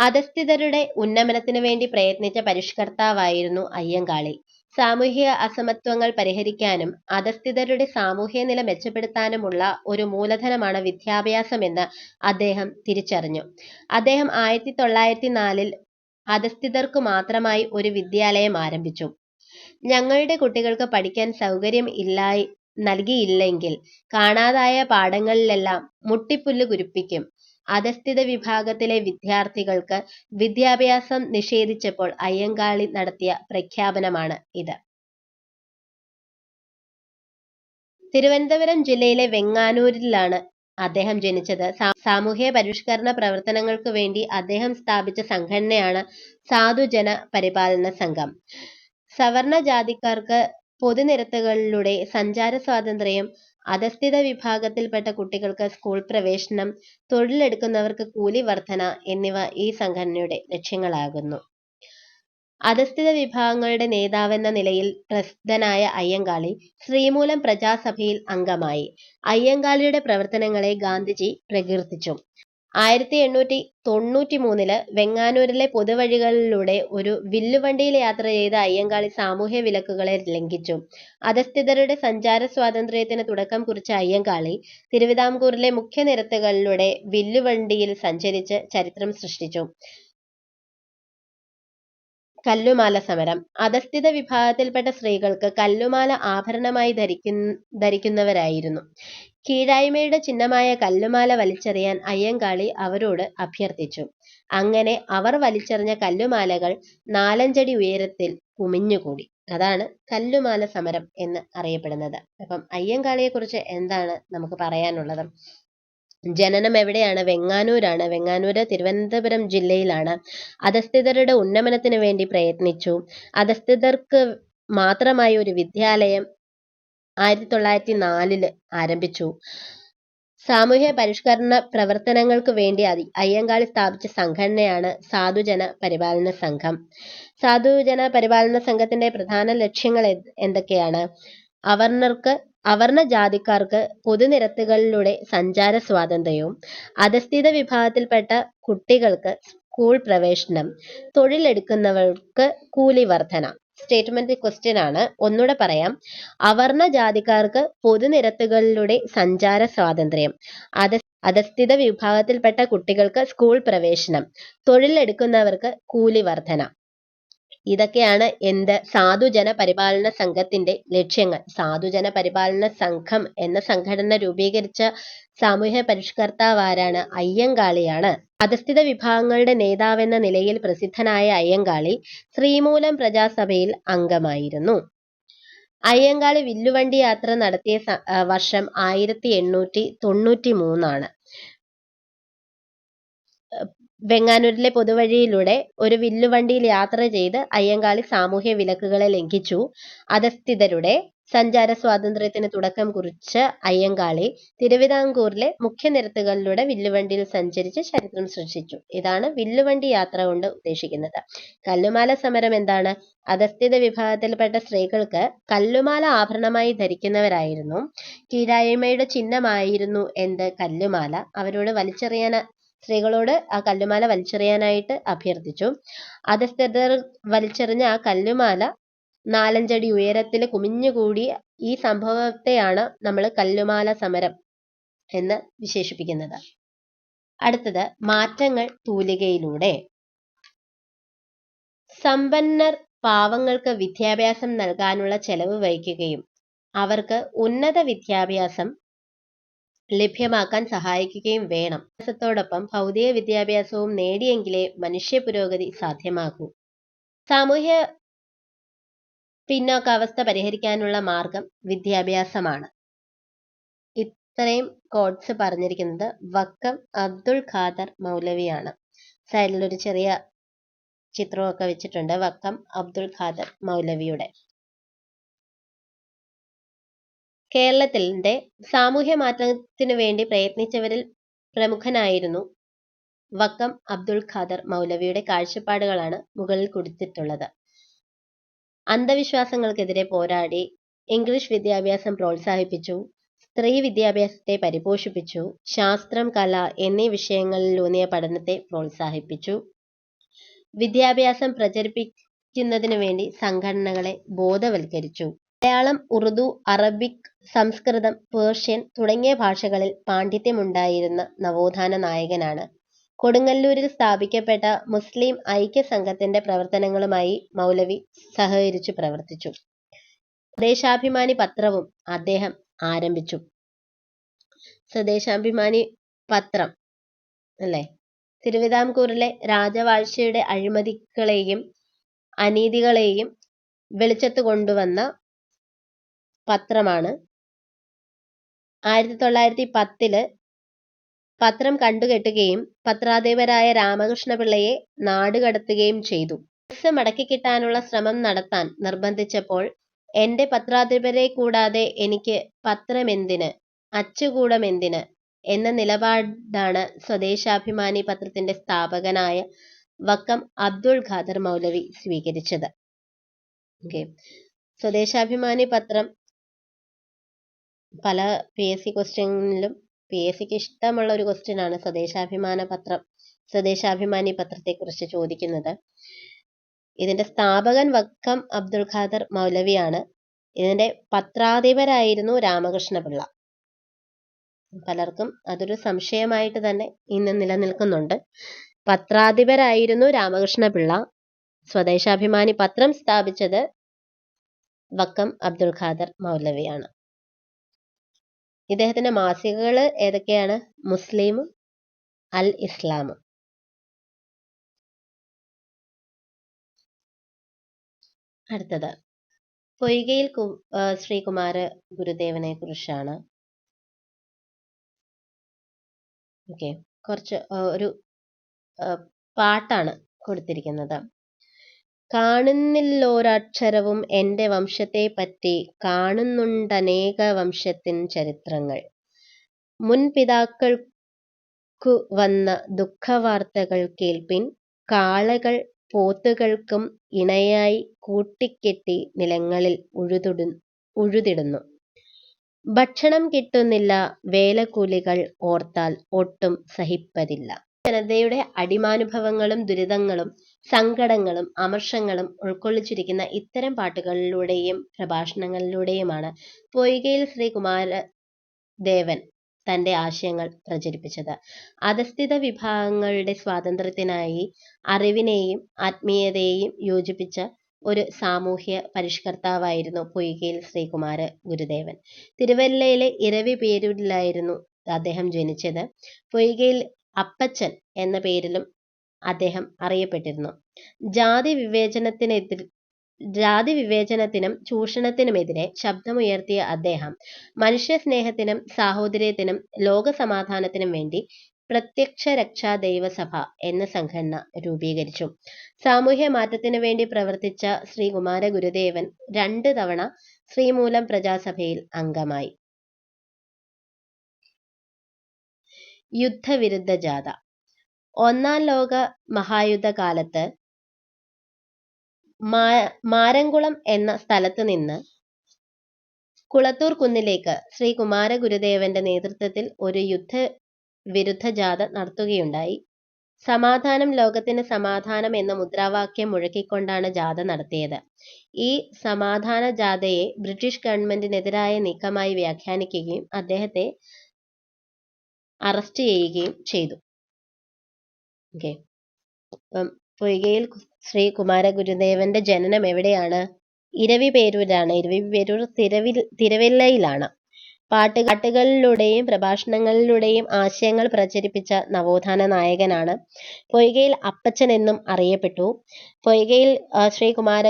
അധസ്ഥിതരുടെ ഉന്നമനത്തിനു വേണ്ടി പ്രയത്നിച്ച പരിഷ്കർത്താവായിരുന്നു അയ്യങ്കാളി. സാമൂഹിക അസമത്വങ്ങൾ പരിഹരിക്കാനും അധസ്ഥിതരുടെ സാമൂഹ്യനില മെച്ചപ്പെടുത്താനുമുള്ള ഒരു മൂലധനമാണ് വിദ്യാഭ്യാസമെന്ന് അദ്ദേഹം തിരിച്ചറിഞ്ഞു. അദ്ദേഹം ആയിരത്തി തൊള്ളായിരത്തി നാലിൽ അധസ്ഥിതർക്കു മാത്രമായി ഒരു വിദ്യാലയം ആരംഭിച്ചു. "ഞങ്ങളുടെ കുട്ടികൾക്ക് പഠിക്കാൻ സൗകര്യം നൽകിയില്ലെങ്കിൽ കാണാതായ പാഠങ്ങളിലെല്ലാം മുട്ടിപ്പുല്ല് കുരിപ്പിക്കും. " അധഃസ്ഥിത വിഭാഗത്തിലെ വിദ്യാർത്ഥികൾക്ക് വിദ്യാഭ്യാസം നിഷേധിച്ചപ്പോൾ അയ്യങ്കാളി നടത്തിയ പ്രഖ്യാപനമാണ് ഇത്. തിരുവനന്തപുരം ജില്ലയിലെ വെങ്ങാനൂരിലാണ് അദ്ദേഹം ജനിച്ചത്. സാമൂഹ്യ പരിഷ്കരണ പ്രവർത്തനങ്ങൾക്കു വേണ്ടി അദ്ദേഹം സ്ഥാപിച്ച സംഘടനയാണ് സാധുജന പരിപാലന സംഘം. സവർണ ജാതിക്കാർക്ക് പൊതുനിരത്തുകളിലൂടെ സഞ്ചാരസ്വാതന്ത്ര്യം, അധഃസ്ഥിത വിഭാഗത്തിൽപ്പെട്ട കുട്ടികൾക്ക് സ്കൂൾ പ്രവേശനം, തൊഴിലെടുക്കുന്നവർക്ക് കൂലി വർധന എന്നിവ ഈ സംഘടനയുടെ ലക്ഷ്യങ്ങളാകുന്നു. അധസ്ഥിത വിഭാഗങ്ങളുടെ നേതാവെന്ന നിലയിൽ പ്രസിദ്ധനായ അയ്യങ്കാളി ശ്രീമൂലം പ്രജാസഭയിൽ അംഗമായി. അയ്യങ്കാളിയുടെ പ്രവർത്തനങ്ങളെ ഗാന്ധിജി പ്രകീർത്തിച്ചു. ആയിരത്തിഎണ്ണൂറ്റിതൊണ്ണൂറ്റിമൂന്നിൽ വെങ്ങാനൂരിലെ പൊതുവഴികളിലൂടെ ഒരു വില്ലുവണ്ടിയിൽ യാത്ര ചെയ്ത അയ്യങ്കാളി സാമൂഹ്യ വിലക്കുകളെ ലംഘിച്ചു. അധസ്ഥിതരുടെ സഞ്ചാര സ്വാതന്ത്ര്യത്തിന് തുടക്കം കുറിച്ച അയ്യങ്കാളി തിരുവിതാംകൂറിലെ മുഖ്യനിരത്തുകളിലൂടെ വില്ലുവണ്ടിയിൽ സഞ്ചരിച്ച് ചരിത്രം സൃഷ്ടിച്ചു. കല്ലുമാല സമരം അധഃസ്ഥിത വിഭാഗത്തിൽപ്പെട്ട സ്ത്രീകൾക്ക് കല്ലുമാല ആഭരണമായി ധരിക്കുന്നവരായിരുന്നു. കീഴായ്മയുടെ ചിഹ്നമായ കല്ലുമാല വലിച്ചെറിയാൻ അയ്യങ്കാളി അവരോട് അഭ്യർത്ഥിച്ചു. അങ്ങനെ അവർ വലിച്ചെറിഞ്ഞ കല്ലുമാലകൾ നാലഞ്ചടി ഉയരത്തിൽ കുമിഞ്ഞുകൂടി. അതാണ് കല്ലുമാല സമരം എന്ന് അറിയപ്പെടുന്നത്. അപ്പം അയ്യങ്കാളിയെക്കുറിച്ച് എന്താണ് നമുക്ക് പറയാനുള്ളത്? ജനനം എവിടെയാണ്? വെങ്ങാനൂരാണ്. വെങ്ങാനൂര് തിരുവനന്തപുരം ജില്ലയിലാണ്. അധഃസ്ഥിതരുടെ ഉന്നമനത്തിനു വേണ്ടി പ്രയത്നിച്ചു. അധഃസ്ഥിതർക്ക് മാത്രമായി ഒരു വിദ്യാലയം ആയിരത്തിതൊള്ളായിരത്തിനാലിൽ ആരംഭിച്ചു. സാമൂഹ്യ പരിഷ്കരണ പ്രവർത്തനങ്ങൾക്ക് വേണ്ടി അയ്യങ്കാളി സ്ഥാപിച്ച സംഘടനയാണ് സാധുജന പരിപാലന സംഘം. സാധുജന പരിപാലന സംഘത്തിന്റെ പ്രധാന ലക്ഷ്യങ്ങൾ എന്തൊക്കെയാണ്? അവർണർക്ക് അവർണ ജാതിക്കാർക്ക് പൊതുനിരത്തുകളിലൂടെ സഞ്ചാര സ്വാതന്ത്ര്യവും അധസ്ഥിത വിഭാഗത്തിൽപ്പെട്ട കുട്ടികൾക്ക് സ്കൂൾ പ്രവേശനം, തൊഴിലെടുക്കുന്നവർക്ക് കൂലിവർധന. സ്റ്റേറ്റ്മെന്റ് ക്വസ്റ്റ്യൻ ആണ്. ഒന്നുകൂടെ പറയാം. അവർണ ജാതിക്കാർക്ക് പൊതുനിരത്തുകളിലൂടെ സഞ്ചാര സ്വാതന്ത്ര്യം അധസ്ഥിത വിഭാഗത്തിൽപ്പെട്ട കുട്ടികൾക്ക് സ്കൂൾ പ്രവേശനം, തൊഴിലെടുക്കുന്നവർക്ക് കൂലിവർധന. ഇതൊക്കെയാണ് എന്ത്? സാധുജന പരിപാലന സംഘത്തിന്റെ ലക്ഷ്യങ്ങൾ. സാധുജന പരിപാലന സംഘം എന്ന സംഘടന രൂപീകരിച്ച സാമൂഹ്യ പരിഷ്കർത്താവാരാണ്? അയ്യങ്കാളിയാണ്. അധസ്ഥിത വിഭാഗങ്ങളുടെ നേതാവെന്ന നിലയിൽ പ്രസിദ്ധനായ അയ്യങ്കാളി ശ്രീമൂലം പ്രജാസഭയിൽ അംഗമായിരുന്നു. അയ്യങ്കാളി വില്ലുവണ്ടി യാത്ര നടത്തിയ വർഷം ആയിരത്തിഎണ്ണൂറ്റിതൊണ്ണൂറ്റിമൂന്നാണ്. വെങ്ങാനൂരിലെ പൊതുവഴിയിലൂടെ ഒരു വില്ലുവണ്ടിയിൽ യാത്ര ചെയ്ത് അയ്യങ്കാളി സാമൂഹ്യ വിലക്കുകളെ ലംഘിച്ചു. അധസ്ഥിതരുടെ സഞ്ചാര സ്വാതന്ത്ര്യത്തിന് തുടക്കം കുറിച്ച അയ്യങ്കാളി തിരുവിതാംകൂറിലെ മുഖ്യ നിരത്തുകളിലൂടെ വില്ലുവണ്ടിയിൽ സഞ്ചരിച്ച് ചരിത്രം സൃഷ്ടിച്ചു. ഇതാണ് വില്ലുവണ്ടി യാത്ര കൊണ്ട് ഉദ്ദേശിക്കുന്നത്. കല്ലുമാല സമരം എന്താണ്? അധസ്ഥിത വിഭാഗത്തിൽപ്പെട്ട സ്ത്രീകൾക്ക് കല്ലുമാല ആഭരണമായി ധരിക്കുന്നവരായിരുന്നു. കീഴായ്മയുടെ ചിഹ്നമായിരുന്നു എന്ത്? കല്ലുമാല. അവരോട് സ്ത്രീകളോട് ആ കല്ലുമാല വലിച്ചെറിയാനായിട്ട് അഭ്യർത്ഥിച്ചു. അധസ്ഥിതർ വലിച്ചെറിഞ്ഞ ആ കല്ലുമാല നാലഞ്ചടി ഉയരത്തിൽ കുമിഞ്ഞുകൂടി. ഈ സംഭവത്തെയാണ് നമ്മൾ കല്ലുമാല സമരം എന്ന് വിശേഷിപ്പിക്കുന്നത്. അടുത്തത് മാറ്റങ്ങൾ തൂലികയിലൂടെ. സമ്പന്നർ പാവങ്ങൾക്ക് വിദ്യാഭ്യാസം നൽകാനുള്ള ചെലവ് വഹിക്കുകയും അവർക്ക് ഉന്നത വിദ്യാഭ്യാസം ലഭ്യമാക്കാൻ സഹായിക്കുകയും വേണം. വിദ്യാഭ്യാസത്തോടൊപ്പം ഭൗതിക വിദ്യാഭ്യാസവും നേടിയെങ്കിലേ മനുഷ്യ പുരോഗതി സാധ്യമാകൂ. സാമൂഹ്യ പിന്നോക്കാവസ്ഥ പരിഹരിക്കാനുള്ള മാർഗം വിദ്യാഭ്യാസമാണ്. ഇത്രയും കോഡ്സ് പറഞ്ഞിരിക്കുന്നത് വക്കം അബ്ദുൾ ഖാദർ മൗലവിയാണ്. സൈഡിൽ ഒരു ചെറിയ ചിത്രമൊക്കെ വെച്ചിട്ടുണ്ട് വക്കം അബ്ദുൾ ഖാദർ മൗലവിയുടെ. കേരളത്തിന്റെ സാമൂഹ്യ മാറ്റത്തിനു വേണ്ടി പ്രയത്നിച്ചവരിൽ പ്രമുഖനായിരുന്നു വക്കം അബ്ദുൾ ഖാദർ മൗലവിയുടെ കാഴ്ചപ്പാടുകളാണ് മുകളിൽ കൊടുത്തിട്ടുള്ളത്. അന്ധവിശ്വാസങ്ങൾക്കെതിരെ പോരാടി, ഇംഗ്ലീഷ് വിദ്യാഭ്യാസം പ്രോത്സാഹിപ്പിച്ചു, സ്ത്രീ വിദ്യാഭ്യാസത്തെ പരിപോഷിപ്പിച്ചു, ശാസ്ത്രം, കല എന്നീ വിഷയങ്ങളിലൂന്നിയ പഠനത്തെ പ്രോത്സാഹിപ്പിച്ചു. വിദ്യാഭ്യാസം പ്രചരിപ്പിക്കുന്നതിനു വേണ്ടി സംഘടനകളെ ബോധവൽക്കരിച്ചു. മലയാളം, ഉറുദു, അറബിക്, സംസ്കൃതം, പേർഷ്യൻ തുടങ്ങിയ ഭാഷകളിൽ പാണ്ഡിത്യമുണ്ടായിരുന്ന നവോത്ഥാന നായകനാണ്. കൊടുങ്ങല്ലൂരിൽ സ്ഥാപിക്കപ്പെട്ട മുസ്ലിം ഐക്യ സംഘത്തിന്റെ പ്രവർത്തനങ്ങളുമായി മൗലവി സഹകരിച്ചു പ്രവർത്തിച്ചു. സ്വദേശാഭിമാനി പത്രവും അദ്ദേഹം ആരംഭിച്ചു. സ്വദേശാഭിമാനി പത്രം അല്ലേ തിരുവിതാംകൂറിലെ രാജവാഴ്ചയുടെ അഴിമതികളെയും അനീതികളെയും വെളിച്ചത്തു കൊണ്ടുവന്ന പത്രമാണ്. ആയിരത്തി തൊള്ളായിരത്തി പത്തിൽ പത്രം കണ്ടുകെട്ടുകയും പത്രാധിപരായ രാമകൃഷ്ണപിള്ളയെ നാടുകടത്തുകയും ചെയ്തു. പ്രസ് മടക്കിക്കിട്ടാനുള്ള ശ്രമം നടത്താൻ നിർബന്ധിച്ചപ്പോൾ എന്റെ പത്രാധിപരെ കൂടാതെ എനിക്ക് പത്രമെന്തിന്, അച്ചുകൂടമെന്തിന് എന്ന നിലപാടാണ് സ്വദേശാഭിമാനി പത്രത്തിന്റെ സ്ഥാപകനായ വക്കം അബ്ദുൾ ഖാദർ മൗലവി സ്വീകരിച്ചത്. സ്വദേശാഭിമാനി പത്രം പല പി എസ് സി ക്വസ്റ്റ്യനിലും പി എസ് സിക്ക് ഇഷ്ടമുള്ള ഒരു ക്വസ്റ്റ്യനാണ് സ്വദേശാഭിമാന പത്രം സ്വദേശാഭിമാനി പത്രത്തെക്കുറിച്ച് ചോദിക്കുന്നത്. ഇതിന്റെ സ്ഥാപകൻ വക്കം അബ്ദുൾ ഖാദർ മൗലവിയാണ്. ഇതിന്റെ പത്രാധിപരായിരുന്നു രാമകൃഷ്ണപിള്ള. പലർക്കും അതൊരു സംശയമായിട്ട് തന്നെ ഇന്ന് നിലനിൽക്കുന്നുണ്ട്. പത്രാധിപരായിരുന്നു രാമകൃഷ്ണപിള്ള. സ്വദേശാഭിമാനി പത്രം സ്ഥാപിച്ചത് വക്കം അബ്ദുൾ ഖാദർ മൗലവിയാണ്. ഇദ്ദേഹത്തിന്റെ മാസികകൾ ഏതൊക്കെയാണ്? മുസ്ലിം അൽ ഇസ്ലാം അടുത്തത് പൊയ്കയിൽ ശ്രീകുമാര ഗുരുദേവനെ കുറിച്ചാണ്. ഓക്കെ കുറച്ച് ഒരു പാട്ടാണ് കൊടുത്തിരിക്കുന്നത്. കാണുന്നില്ലൊരക്ഷരവും എന്റെ വംശത്തെപ്പറ്റി കാണുന്നുണ്ടനേക വംശത്തിൻ ചരിത്രങ്ങൾ. മുൻപിതാക്കൾക്കു വന്ന ദുഃഖവാർത്തകൾ കേൾപ്പിൻ കാളകൾ പോത്തുകൾക്കും ഇണയായി കൂട്ടിക്കെട്ടി നിലങ്ങളിൽ ഉഴുതുടു ഉഴുതിടുന്നു. ഭക്ഷണം കിട്ടുന്നില്ല വേലക്കൂലികൾ ഓർത്താൽ ഒട്ടും സഹിപ്പതില്ല. ജനതയുടെ അടിമാനുഭവങ്ങളും ദുരിതങ്ങളും സങ്കടങ്ങളും അമർഷങ്ങളും ഉൾക്കൊള്ളിച്ചിരിക്കുന്ന ഇത്തരം പാട്ടുകളിലൂടെയും പ്രഭാഷണങ്ങളിലൂടെയുമാണ് പൊയ്കയിൽ ശ്രീകുമാരദേവൻ തന്റെ ആശയങ്ങൾ പ്രചരിപ്പിച്ചത്. അധഃസ്ഥിത വിഭാഗങ്ങളുടെ സ്വാതന്ത്ര്യത്തിനായി അറിവിനെയും ആത്മീയതയെയും യോജിപ്പിച്ച ഒരു സാമൂഹ്യ പരിഷ്കർത്താവായിരുന്നു പൊയ്കയിൽ ശ്രീകുമാര ഗുരുദേവൻ. തിരുവല്ലയിലെ ഇരവി ഇരവിപേരൂരിലായിരുന്നു അദ്ദേഹം ജനിച്ചത്. പൊയ്കയിൽ അപ്പച്ചൻ എന്ന പേരിലും അദ്ദേഹം അറിയപ്പെട്ടിരുന്നു. ജാതി വിവേചനത്തിനെതിരെ ജാതി വിവേചനത്തിനും ചൂഷണത്തിനുമെതിരെ ശബ്ദമുയർത്തിയ അദ്ദേഹം മനുഷ്യ മനുഷ്യസ്നേഹത്തിനും സാഹോദര്യത്തിനും ലോകസമാധാനത്തിനും വേണ്ടി പ്രത്യക്ഷ രക്ഷാ ദൈവസഭ എന്ന സംഘടന രൂപീകരിച്ചു. സാമൂഹ്യ മാറ്റത്തിനു വേണ്ടി പ്രവർത്തിച്ച ശ്രീകുമാര ഗുരുദേവൻ രണ്ട് തവണ ശ്രീമൂലം പ്രജാസഭയിൽ അംഗമായി. യുദ്ധവിരുദ്ധ ജാഥ ഒന്നാം ലോക മഹായുദ്ധകാലത്ത് മാരംകുളം എന്ന സ്ഥലത്ത് നിന്ന് കുളത്തൂർ കുന്നിലേക്ക് ശ്രീകുമാര ഗുരുദേവന്റെ നേതൃത്വത്തിൽ ഒരു യുദ്ധ വിരുദ്ധ ജാഥ നടത്തുകയുണ്ടായി. സമാധാനം ലോകത്തിന് സമാധാനം എന്ന മുദ്രാവാക്യം മുഴക്കിക്കൊണ്ടാണ് ജാഥ നടത്തിയത്. ഈ സമാധാന ജാഥയെ ബ്രിട്ടീഷ് ഗവൺമെന്റിനെതിരായ നീക്കമായി വ്യാഖ്യാനിക്കുകയും അദ്ദേഹത്തെ അറസ്റ്റ് ചെയ്യുകയും ചെയ്തു. പൊയ്കയിൽ ശ്രീ ഗുരുദേവന്റെ ജനനം എവിടെയാണ്? ഇരവി പേരൂരാണ് ഇരവി പേരൂർ തിരവിൽ തിരുവല്ലയിലാണ്. പാട്ടുകളിലൂടെയും പ്രഭാഷണങ്ങളിലൂടെയും ആശയങ്ങൾ പ്രചരിപ്പിച്ച നവോത്ഥാന നായകനാണ്. പൊയ്കയിൽ അപ്പച്ചൻ എന്നും അറിയപ്പെട്ടു. പൊയ്കയിൽ ശ്രീകുമാര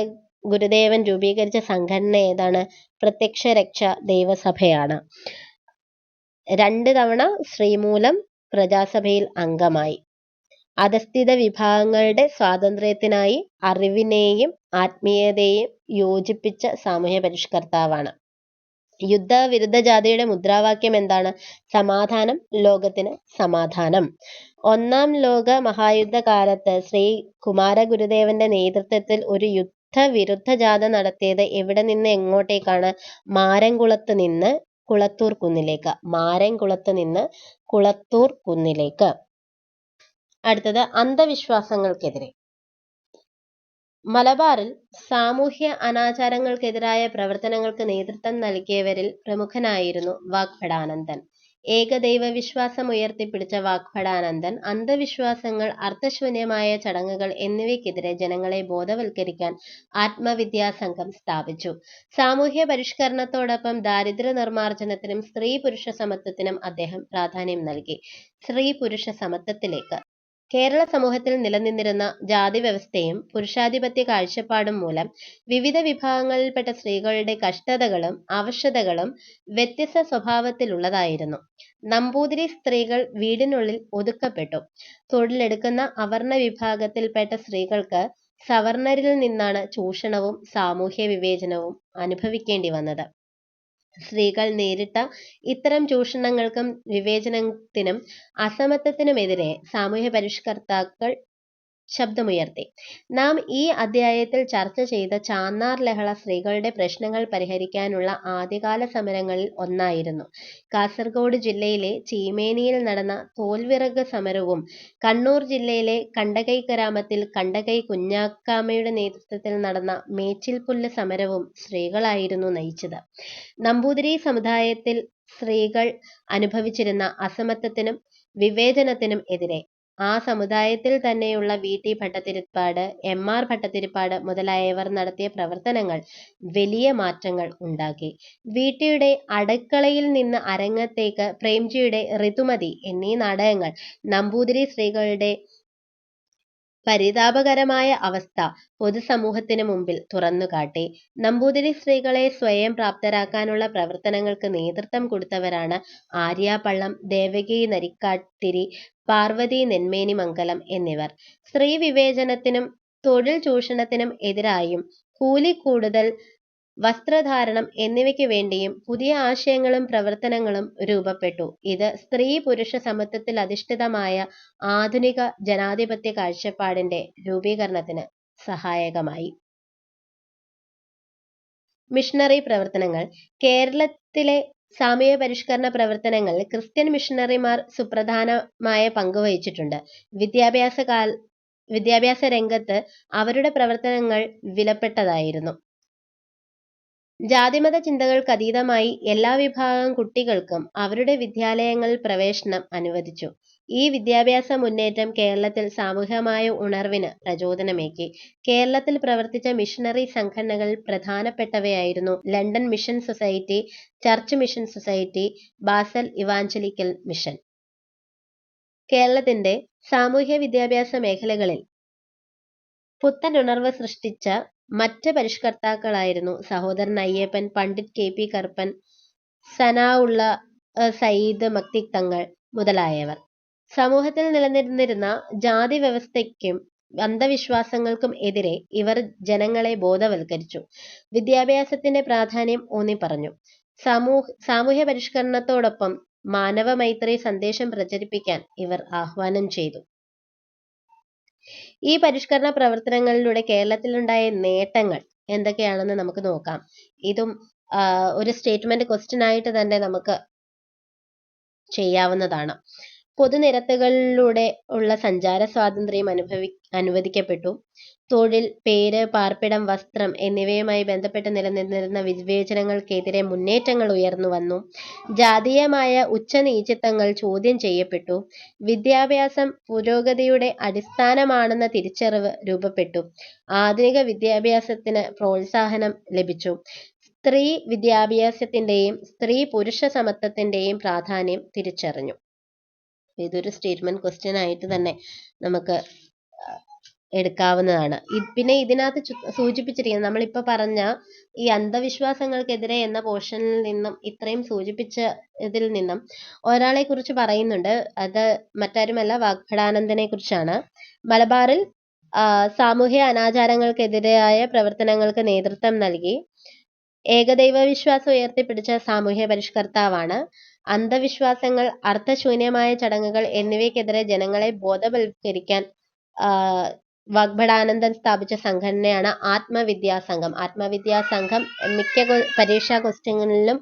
ഗുരുദേവൻ രൂപീകരിച്ച സംഘടന ഏതാണ്? പ്രത്യക്ഷ രക്ഷ ദൈവസഭയാണ്. രണ്ട് തവണ ശ്രീമൂലം പ്രജാസഭയിൽ അംഗമായി. അധസ്ഥിത വിഭാഗങ്ങളുടെ സ്വാതന്ത്ര്യത്തിനായി അറിവിനെയും ആത്മീയതയെയും യോജിപ്പിച്ച സാമൂഹ്യ പരിഷ്കർത്താവാണ്. യുദ്ധവിരുദ്ധ ജാഥയുടെ മുദ്രാവാക്യം എന്താണ്? സമാധാനം ലോകത്തിന് സമാധാനം. ഒന്നാം ലോക മഹായുദ്ധ കാലത്ത് ശ്രീ കുമാര ഗുരുദേവന്റെ നേതൃത്വത്തിൽ ഒരു യുദ്ധ വിരുദ്ധ ജാഥ നടത്തിയത് എവിടെ നിന്ന് എങ്ങോട്ടേക്കാണ്? മാരംകുളത്ത് നിന്ന് കുളത്തൂർ കുന്നിലേക്ക്. മാരൻകുളത്ത് നിന്ന് കുളത്തൂർ കുന്നിലേക്ക്. അടുത്തത് അന്ധവിശ്വാസങ്ങൾക്കെതിരെ മലബാറിൽ സാമൂഹ്യ അനാചാരങ്ങൾക്കെതിരായ പ്രവർത്തനങ്ങൾക്ക് നേതൃത്വം നൽകിയവരിൽ പ്രമുഖനായിരുന്നു വാഗ്ഭടാനന്ദൻ. ഏകദൈവ വിശ്വാസം ഉയർത്തിപ്പിടിച്ച വാഗ്ഭടാനന്ദൻ അന്ധവിശ്വാസങ്ങൾ, അർത്ഥശൂന്യമായ ചടങ്ങുകൾ എന്നിവയ്ക്കെതിരെ ജനങ്ങളെ ബോധവൽക്കരിക്കാൻ ആത്മവിദ്യാസംഘം സ്ഥാപിച്ചു. സാമൂഹ്യ പരിഷ്കരണത്തോടൊപ്പം ദാരിദ്ര്യ നിർമാർജനത്തിനും സ്ത്രീ-പുരുഷ സമത്വത്തിനും അദ്ദേഹം പ്രാധാന്യം നൽകി. സ്ത്രീ-പുരുഷ സമത്വത്തിലേക്ക് കേരള സമൂഹത്തിൽ നിലനിന്നിരുന്ന ജാതി വ്യവസ്ഥയും പുരുഷാധിപത്യ കാഴ്ചപ്പാടും മൂലം വിവിധ വിഭാഗങ്ങളിൽപ്പെട്ട സ്ത്രീകളുടെ കഷ്ടതകളും അവശതകളും വ്യത്യസ്ത സ്വഭാവത്തിലുള്ളതായിരുന്നു. നമ്പൂതിരി സ്ത്രീകൾ വീടിനുള്ളിൽ ഒതുക്കപ്പെട്ടു. തൊഴിലെടുക്കുന്ന അവർണ വിഭാഗത്തിൽപ്പെട്ട സ്ത്രീകൾക്ക് സവർണരിൽ നിന്നാണ് ചൂഷണവും സാമൂഹ്യ വിവേചനവും അനുഭവിക്കേണ്ടി വന്നത്. സ്ത്രീകൾ നേരിട്ട ഇത്തരം ചൂഷണങ്ങൾക്കും വിവേചനത്തിനും അസമത്വത്തിനുമെതിരെ സാമൂഹ്യ പരിഷ്കർത്താക്കൾ ശബ്ദമുയർത്തി. നാം ഈ അധ്യായത്തിൽ ചർച്ച ചെയ്ത ചാന്നാർ ലഹള സ്ത്രീകളുടെ പ്രശ്നങ്ങൾ പരിഹരിക്കാനുള്ള ആദ്യകാല സമരങ്ങളിൽ ഒന്നായിരുന്നു. കാസർഗോഡ് ജില്ലയിലെ ചീമേനിയിൽ നടന്ന തോൽവിറക് സമരവും കണ്ണൂർ ജില്ലയിലെ കണ്ടകൈ ഗ്രാമത്തിൽ കണ്ടകൈ കുഞ്ഞാക്കാമ്മയുടെ നേതൃത്വത്തിൽ നടന്ന മേച്ചിൽപ്പുല്ല് സമരവും സ്ത്രീകളായിരുന്നു നയിച്ചത്. നമ്പൂതിരി സമുദായത്തിൽ സ്ത്രീകൾ അനുഭവിച്ചിരുന്ന അസമത്വത്തിനും വിവേചനത്തിനും എതിരെ ആ സമുദായത്തിൽ തന്നെയുള്ള V. T. Bhattathiripad, M. R. Bhattathiripad മുതലായവർ നടത്തിയ പ്രവർത്തനങ്ങൾ വലിയ മാറ്റങ്ങൾ ഉണ്ടാക്കി. വി. ടിയുടെ അടുക്കളയിൽ നിന്ന് അരങ്ങത്തേക്ക്, പ്രേംജിയുടെ ഋതുമതി എന്നീ നാടകങ്ങൾ നമ്പൂതിരി സ്ത്രീകളുടെ പരിതാപകരമായ അവസ്ഥ പൊതുസമൂഹത്തിന് മുമ്പിൽ തുറന്നുകാട്ടി. നമ്പൂതിരി സ്ത്രീകളെ സ്വയം പ്രാപ്തരാക്കാനുള്ള പ്രവർത്തനങ്ങൾക്ക് നേതൃത്വം കൊടുത്തവരാണ് ആര്യാപള്ളം, ദേവകി നരിക്കാട്ടിരി, പാർവതി നെന്മേനിമംഗലം എന്നിവർ. സ്ത്രീവിവേചനത്തിനും തൊഴിൽ ചൂഷണത്തിനും എതിരായും കൂലിക്കൂടുതൽ, വസ്ത്രധാരണം എന്നിവയ്ക്ക് വേണ്ടിയും പുതിയ ആശയങ്ങളും പ്രവർത്തനങ്ങളും രൂപപ്പെട്ടു. ഇത് സ്ത്രീ-പുരുഷ സമത്വത്തിൽ അധിഷ്ഠിതമായ ആധുനിക ജനാധിപത്യ കാഴ്ചപ്പാടിന്റെ രൂപീകരണത്തിന് സഹായകമായി. മിഷണറി പ്രവർത്തനങ്ങൾ കേരളത്തിലെ സാമൂഹ്യ പരിഷ്കരണ പ്രവർത്തനങ്ങളിൽ ക്രിസ്ത്യൻ മിഷണറിമാർ സുപ്രധാനമായ പങ്കുവഹിച്ചിട്ടുണ്ട് വിദ്യാഭ്യാസ കാൽ വിദ്യാഭ്യാസ രംഗത്ത് അവരുടെ പ്രവർത്തനങ്ങൾ വിലപ്പെട്ടതായിരുന്നു. ജാതി-മത ചിന്തകൾക്കതീതമായി എല്ലാ വിഭാഗം കുട്ടികൾക്കും അവരുടെ വിദ്യാലയങ്ങളിൽ പ്രവേശനം അനുവദിച്ചു. ഈ വിദ്യാഭ്യാസ മുന്നേറ്റം കേരളത്തിൽ സാമൂഹികമായ ഉണർവിന് പ്രചോദനമേകി. കേരളത്തിൽ പ്രവർത്തിച്ച മിഷണറി സംഘടനകൾ പ്രധാനപ്പെട്ടവയായിരുന്നു London mission society, church mission society, Basel evangelical mission. കേരളത്തിന്റെ സാമൂഹ്യ വിദ്യാഭ്യാസ മേഖലകളിൽ പുത്തനുണർവ് സൃഷ്ടിച്ച മറ്റ് പരിഷ്കർത്താക്കളായിരുന്നു സഹോദരൻ അയ്യപ്പൻ, പണ്ഡിറ്റ് കെ. പി. കറുപ്പൻ, സനാഉള്ള സയീദ് മക്തി തങ്ങൾ മുതലായവർ. സമൂഹത്തിൽ നിലനിന്നിരുന്ന ജാതിവ്യവസ്ഥയ്ക്കും അന്ധവിശ്വാസങ്ങൾക്കും എതിരെ ഇവർ ജനങ്ങളെ ബോധവൽക്കരിച്ചു. വിദ്യാഭ്യാസത്തിന്റെ പ്രാധാന്യം ഊന്നിപ്പറഞ്ഞു. സാമൂഹ്യ പരിഷ്കരണത്തോടൊപ്പം മാനവമൈത്രി സന്ദേശം പ്രചരിപ്പിക്കാൻ ഇവർ ആഹ്വാനം ചെയ്തു. ഈ പരിഷ്കരണ പ്രവർത്തനങ്ങളിലൂടെ കേരളത്തിലുണ്ടായ നേട്ടങ്ങൾ എന്തൊക്കെയാണെന്ന് നമുക്ക് നോക്കാം. ഇതും ഒരു സ്റ്റേറ്റ്മെന്റ് ക്വസ്റ്റ്യൻ ആയിട്ട് തന്നെ നമുക്ക് ചെയ്യാവുന്നതാണ്. പൊതുനിരത്തുകളിലൂടെ ഉള്ള സഞ്ചാര സ്വാതന്ത്ര്യം അനുഭവി അനുവദിക്കപ്പെട്ടു. തൊഴിൽ, പേര്, പാർപ്പിടം, വസ്ത്രം എന്നിവയുമായി ബന്ധപ്പെട്ട് നിലനിന്നിരുന്ന വിവേചനങ്ങൾക്കെതിരെ മുന്നേറ്റങ്ങൾ ഉയർന്നു വന്നു ജാതീയമായ ഉച്ചനീചത്വങ്ങൾ ചോദ്യം ചെയ്യപ്പെട്ടു. വിദ്യാഭ്യാസം പുരോഗതിയുടെ അടിസ്ഥാനമാണെന്ന തിരിച്ചറിവ് രൂപപ്പെട്ടു. ആധുനിക വിദ്യാഭ്യാസത്തിന് പ്രോത്സാഹനം ലഭിച്ചു. സ്ത്രീ വിദ്യാഭ്യാസത്തിന്റെയും സ്ത്രീ-പുരുഷ സമത്വത്തിന്റെയും പ്രാധാന്യം തിരിച്ചറിഞ്ഞു. ഇതൊരു സ്റ്റേറ്റ്മെന്റ് ക്വസ്റ്റ്യൻ ആയിട്ട് തന്നെ നമുക്ക് എടുക്കാവുന്നതാണ്. പിന്നെ ഇതിനകത്ത് സൂചിപ്പിച്ചിരിക്കുന്നത് നമ്മളിപ്പോൾ പറഞ്ഞ ഈ അന്ധവിശ്വാസങ്ങൾക്കെതിരെ എന്ന പോർഷനിൽ നിന്നും ഇത്രയും സൂചിപ്പിച്ച ഇതിൽ നിന്നും ഒരാളെ കുറിച്ച് പറയുന്നുണ്ട്. അത് മറ്റാരുമല്ല വാഗ്ഭടാനന്ദനെ കുറിച്ചാണ്. മലബാറിൽ സാമൂഹ്യ അനാചാരങ്ങൾക്കെതിരായ പ്രവർത്തനങ്ങൾക്ക് നേതൃത്വം നൽകി. ഏകദൈവ വിശ്വാസം ഉയർത്തിപ്പിടിച്ച സാമൂഹ്യ പരിഷ്കർത്താവാണ്. അന്ധവിശ്വാസങ്ങൾ, അർത്ഥശൂന്യമായ ചടങ്ങുകൾ എന്നിവയ്ക്കെതിരെ ജനങ്ങളെ ബോധവൽക്കരിക്കാൻ വാഗ്ഭടാനന്ദൻ സ്ഥാപിച്ച സംഘടനയാണ് ആത്മവിദ്യാസംഘം. ആത്മവിദ്യാസംഘം മിക്ക പരീക്ഷാ ക്വസ്റ്റ്യനുകളിലും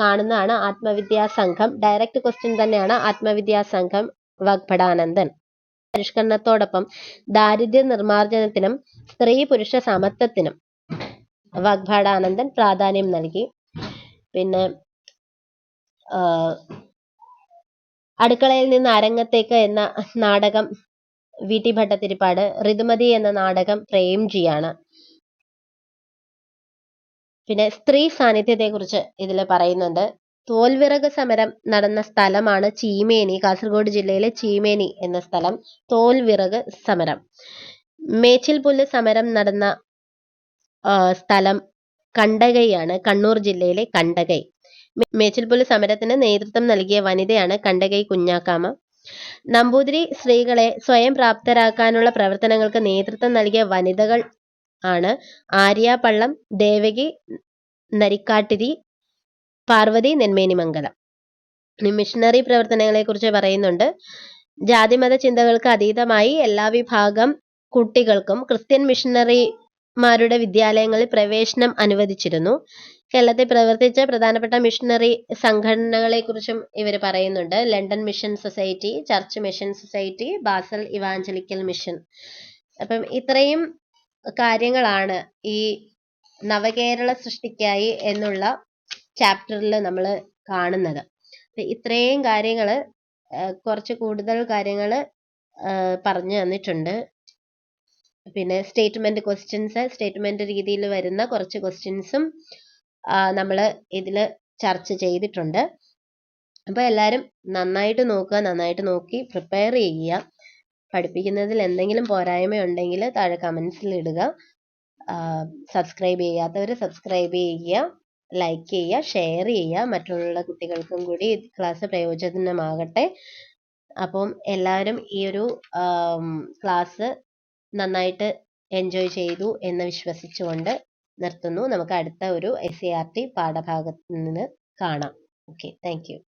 കാണുന്നതാണ് ആത്മവിദ്യാസംഘം. ഡയറക്റ്റ് ക്വസ്റ്റ്യൻ തന്നെയാണ് ആത്മവിദ്യാസംഘം വാഗ്ഭടാനന്ദൻ. പരിഷ്കരണത്തോടൊപ്പം ദാരിദ്ര്യ നിർമാർജനത്തിനും സ്ത്രീ പുരുഷ സമത്വത്തിനും വാഗ്ഭടാനന്ദൻ പ്രാധാന്യം നൽകി പിന്നെ അടുക്കളയിൽ നിന്ന് അരങ്ങത്തേക്ക് എന്ന നാടകം വി ടി ഭട്ടതിരിപ്പാട് ഋതുമതി എന്ന നാടകം പ്രേംജിയാണ് പിന്നെ സ്ത്രീ സാന്നിധ്യത്തെക്കുറിച്ച് ഇതിൽ പറയുന്നുണ്ട്. തോൽവിറക് സമരം നടന്ന സ്ഥലമാണ് ചീമേനി കാസർഗോഡ് ജില്ലയിലെ ചീമേനി എന്ന സ്ഥലം തോൽവിറക് സമരം. മേച്ചിൽപുല്ല് സമരം നടന്ന സ്ഥലം കണ്ടകയാണ് കണ്ണൂർ ജില്ലയിലെ കണ്ടകൈ. മേച്ചിൽപുല്ല് സമരത്തിന് നേതൃത്വം നൽകിയ വനിതയാണ് കണ്ടകൈ കുഞ്ഞാക്കാമ. നമ്പൂതിരി സ്ത്രീകളെ സ്വയം പ്രാപ്തരാക്കാനുള്ള പ്രവർത്തനങ്ങൾക്ക് നേതൃത്വം നൽകിയ വനിതകൾ ആണ് ആര്യ പള്ളം ദേവകി നരിക്കാട്ടിരി പാർവതി നെന്മേനിമംഗലം മിഷണറി പ്രവർത്തനങ്ങളെക്കുറിച്ച് പറയുന്നുണ്ട്. ജാതിമത ചിന്തകൾക്ക് അതീതമായി എല്ലാ വിഭാഗം കുട്ടികൾക്കും ക്രിസ്ത്യൻ മിഷണറിമാരുടെ വിദ്യാലയങ്ങളിൽ പ്രവേശനം അനുവദിച്ചിരുന്നു. കേരളത്തിൽ പ്രവർത്തിച്ച പ്രധാനപ്പെട്ട മിഷണറി സംഘടനകളെക്കുറിച്ചും ഇവർ പറയുന്നുണ്ട്. London mission society church mission society Basel evangelical mission അപ്പം ഇത്രയും കാര്യങ്ങളാണ് ഈ നവകേരള സൃഷ്ടിക്കായി എന്നുള്ള ചാപ്റ്ററിൽ നമ്മൾ കാണുന്നത്. ഇത്രയും കാര്യങ്ങൾ കുറച്ച് കൂടുതൽ കാര്യങ്ങൾ പറഞ്ഞു തന്നിട്ടുണ്ട്. പിന്നെ സ്റ്റേറ്റ്മെന്റ് ക്വസ്റ്റ്യൻസ് സ്റ്റേറ്റ്മെന്റ് രീതിയിൽ വരുന്ന കുറച്ച് ക്വസ്റ്റ്യൻസും നമ്മൾ ഇതിൽ ചർച്ച ചെയ്തിട്ടുണ്ട്. അപ്പോൾ എല്ലാവരും നന്നായിട്ട് നോക്കുക നന്നായിട്ട് നോക്കി പ്രിപ്പയർ ചെയ്യുക. പഠിപ്പിക്കുന്നതിൽ എന്തെങ്കിലും പോരായ്മ ഉണ്ടെങ്കിൽ താഴെ കമൻസിൽ ഇടുക. സബ്സ്ക്രൈബ് ചെയ്യാത്തവർ സബ്സ്ക്രൈബ് ചെയ്യുക ലൈക്ക് ചെയ്യുക ഷെയർ ചെയ്യുക. മറ്റുള്ള കുട്ടികൾക്കും കൂടി ക്ലാസ് പ്രയോജനമാകട്ടെ. അപ്പം എല്ലാവരും ഈ ഒരു ക്ലാസ് നന്നായിട്ട് എൻജോയ് ചെയ്തു എന്ന് വിശ്വസിച്ചുകൊണ്ട് നിർത്തുന്നു. നമുക്ക് അടുത്ത ഒരു എസ് സി ആർ ടി പാഠഭാഗത്ത് നിന്ന് കാണാം. Okay thank